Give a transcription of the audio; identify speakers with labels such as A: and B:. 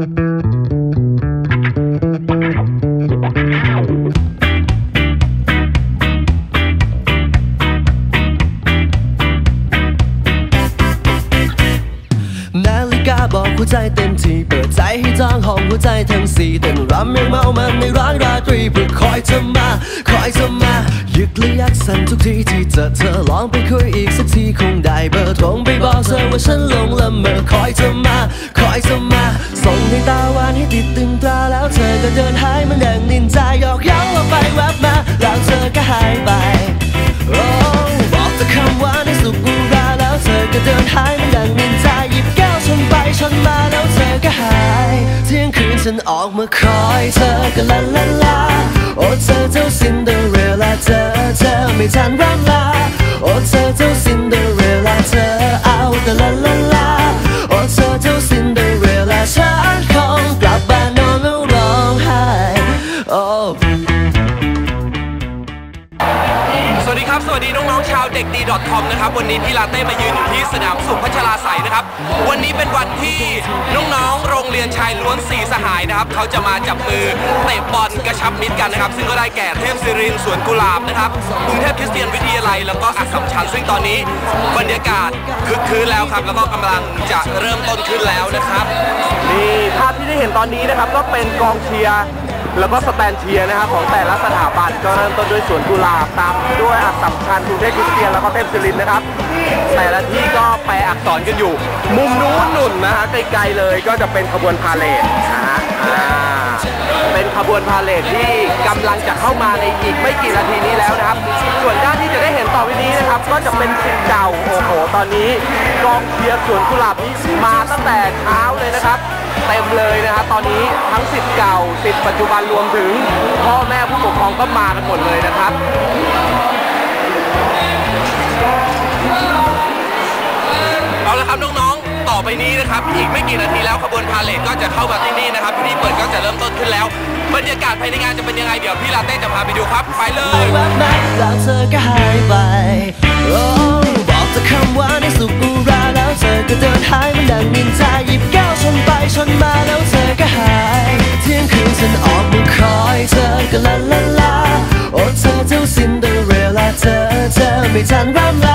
A: นาฬิกาบอกหัวใจเต็มที่เปิดใจให้จองห้องหัวใจทั้งสี่เต้นรำยังเมามันในร้านราตรีเพื่อคอยเธอมาคอยเธอมายึกและยักสั่นทุกทีที่เจอเธอลองไปคุยอีกสักทีคงได้เบอร์ตรงไปบอกเธอว่าฉันลงละเมอคอยเธอมา คอยเธอมา ส่งในตาหวานให้ติดตึงตาแล้วเธอก็เดินหายมันดังนินจาหยอกเย้าว่าไปแวบมาแล้วเธอก็หายไปโอ้บอกแต่คำว่าในสุกุราแล้วเธอก็เดินหายมันดังนินจาหยิบแก้วชนไปชนมาแล้วเธอก็หายเที่ยงคืนฉันออกมาคอยเธอก็ลาลาลาโอ้เธอเจ้าซินเดอเรลล่าเธอเธอไม่ทันร่ำลาโอ้เธอเจ้าซินเดอเรลล่าเธอเอาแต่ลาลา วั
B: สดีครับ สวัสดีน้องๆชาวเด็กดี .com นะครับวันนี้พี่ลาเต้มายืนอยู่ที่สนามสุขพัชราไสยนะครับ วันนี้เป็นวันที่น้องๆโรงเรียนชายล้วนสีสหายนะครับเขาจะมาจับมือเตะบอลกระชับมิตรกันนะครับ ซึ่งก็ได้แก่เทพศิรินสวนกุหลาบนะครับกรุงเทพคริสเตียนวิทยาลัยแล้วก็อัสสัมชัญซึ่งตอนนี้บรรยากาศคึกคืนแล้วครับ แล้วก็กำลังจะเริ่มต้นขึ้นแล้วนะครับนี่ภาพที่ได้เห็นตอนนี้นะครับก็เป็นกองเชียร์ แล้วก็สแตนเชียนะครับของแต่ละสถาบันก็เริ่มต้นด้วยสวนกุหลาบตามด้วยอักษรชัญกรุงเทพคริสเตียนแล้วก็เทพศิรินนะครับแต่ละที่ก็แปลอักษรกันอยู่ มุมนู้นหนุนนะฮะไกลๆเลยก็จะเป็นขบวนพาเลทนะฮะเป็นขบวนพาเลทที่กำลังจะเข้ามาในอีกไม่กี่นาทีนี้แล้วนะครับ ส่วนด้านที่จะได้เห็นต่อไปนี้นะครับ ก็จะเป็นสิทธิ์เก่าโอ้โหตอนนี้กองเชียร์สวนกุหลาบนี้มาตั้งแต่เช้าเลยนะครับ เต็มเลยนะครับตอนนี้ทั้งสิทธิ์เก่าสิทธิ์ปัจจุบันรวมถึงพ่อแม่ผู้ปกครองก็มากันหมดเลยนะครับเอาละครับน้องๆต่อไปนี้นะครับอีกไม่กี่นาทีแล้วขบวนพาเลทก็จะเข้ามาที่นี่นะครับพิธีเปิดก็จะเริ่มต้นขึ้นแล้วบรรยากาศภายในงานจะเป็นยังไงเดี๋ยวพี่ลาเต้จะพาไปดูครับไปเลย
A: เธอ